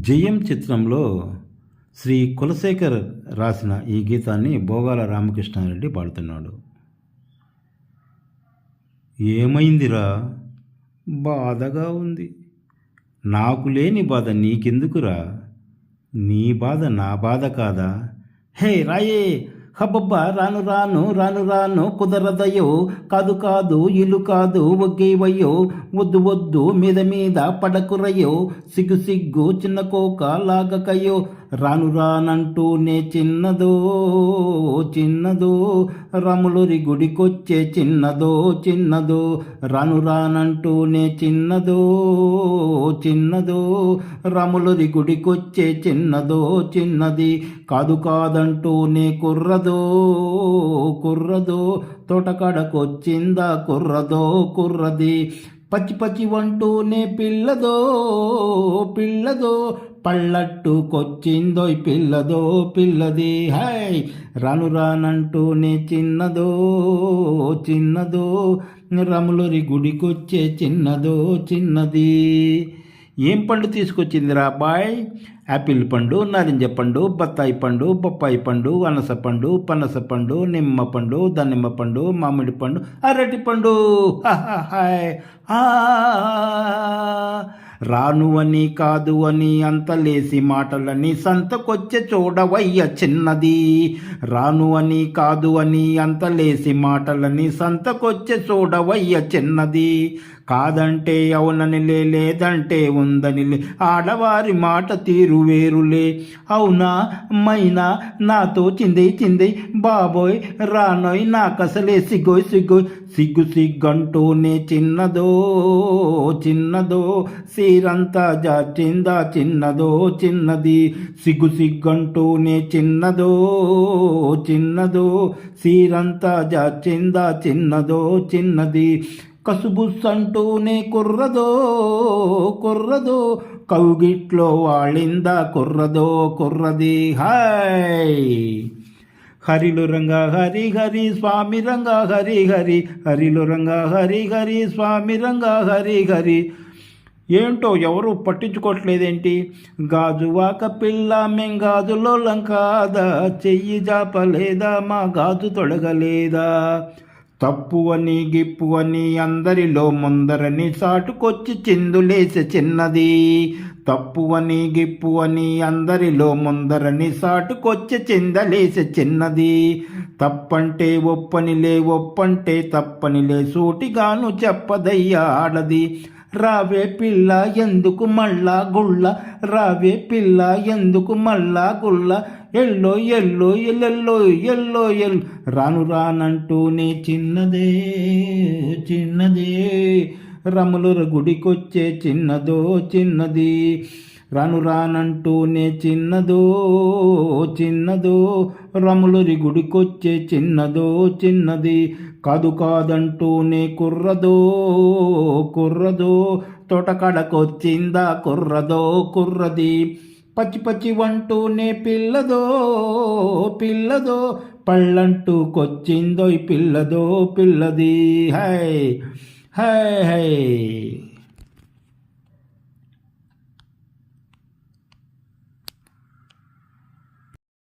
జయం చిత్రంలో శ్రీ కులశేఖర్ రాసిన ఈ గీతాన్ని భోగాల రామకృష్ణారెడ్డి పాడుతున్నాడు. ఏమైందిరా? బాధగా ఉంది. నాకు లేని బాధ నీకెందుకురా? నీ బాధ నా బాధ కాదా? హే రాయే! హబ్బబ్బా రాను రాను రాను రాను కుదరదయో కాదు కాదు ఇల్లు కాదు ఒగ్గేవయ్యో వద్దు వద్దు మీద మీద పడకురయో సిగ్గు సిగ్గు చిన్న కోక లాగకయో రాను రానంటూనే చిన్నదో చిన్నదో రాములూరి గుడికొచ్చే చిన్నదో చిన్నదో రాను రానంటూనే చిన్నదో చిన్నదో రాములూరి గుడికొచ్చే చిన్నదో చిన్నది కాదు కాదంటూనే కుర్రదో కుర్రదో తోటకాడకొచ్చిందా కుర్రదో కుర్రది. పచ్చి పచ్చి వంటూనే పిల్లదో పిల్లదో పళ్ళట్టుకొచ్చిందోయ్ పిల్లదో పిల్లది. హాయ్ రాను రానంటూనే చిన్నదో చిన్నదో రములరి గుడికొచ్చే చిన్నదో చిన్నది. ఏం పండు తీసుకొచ్చిందిరా అబ్బాయ్ యాపిల్ పండు నారింజ పండు బత్తాయి పండు బొప్పాయి పండు అనస పండు పనస పండు నిమ్మ పండు దానిమ్మ పండు మామిడి పండు అరటి పండు. హాయ్ రాను అని కాదు అని అంతలేసి మాటలని సంతకొచ్చే చూడవయ్య చిన్నది. రాను అని కాదు అని అంతలేసి మాటలని సంతకొచ్చే చూడవయ్య చిన్నది. కాదంటే అవుననిలే లేదంటే ఉందనిలే ఆడవారి మాట తీరు వేరులే అవునా మైనా నాతో చింది చింది బాబోయ్ రానోయ్ నాకసలే సిగ్గోయ్ సిగ్గోయ్ సిగ్గు. సిగ్గంటూనే చిన్నదో చిన్నదో. సీరంతా జాచిందా చిన్నదో చిన్నది. సిగ్గు సిగ్గంటూనే చిన్నదో చిన్నదో. సీరంతా జాచిందా చిన్నదో చిన్నది. కసుబుస్సంటూనే కుర్రదో కుర్రదో కౌగిట్లో వాళిందా కుర్రదో కుర్రది హాయ్ హరిలు రంగా హరి హరి స్వామి రంగా హరి హరి హరిలు రంగా హరి హరి స్వామి రంగా హరి హరి. ఏంటో ఎవరు పట్టించుకోవట్లేదేంటి? గాజువాక పిల్ల మేం గాజులో లంకాదా చెయ్యి జాపలేదా మా గాజు తొడగలేదా? తప్పు అని గిప్పు అని అందరిలో ముందరని సాటుకొచ్చి చిందులేసే చిన్నది. తప్పు అని గిప్పు అని అందరిలో ముందరని సాటుకొచ్చి చిందలేసే చిన్నది. తప్పంటే ఒప్పనిలే ఒప్పంటే తప్పనిలే సూటిగాను చెప్పదయ్యాడది రావే పిల్ల ఎందుకు మళ్ళా గుళ్ళ? రావే పిల్ల ఎందుకు మళ్ళా గుళ్ళ? ఎల్లో ఎల్లో ఎల్లెల్లో ఎల్లో ఎల్. రాను రానంటూనే చిన్నదే చిన్నదే. రములుర గుడికొచ్చే చిన్నదో చిన్నది. రాను రానంటూనే చిన్నదో చిన్నదో రములరి గుడికొచ్చే చిన్నదో చిన్నది కాదు కాదంటూనే కుర్రదో కుర్రదో తోటకడకొచ్చిందా కుర్రదో కుర్రది. పచ్చి పచ్చి వంటూనే పిల్లదో పిల్లదో పళ్ళంటూ కొచ్చిందో పిల్లదో పిల్లది. హై హై హై.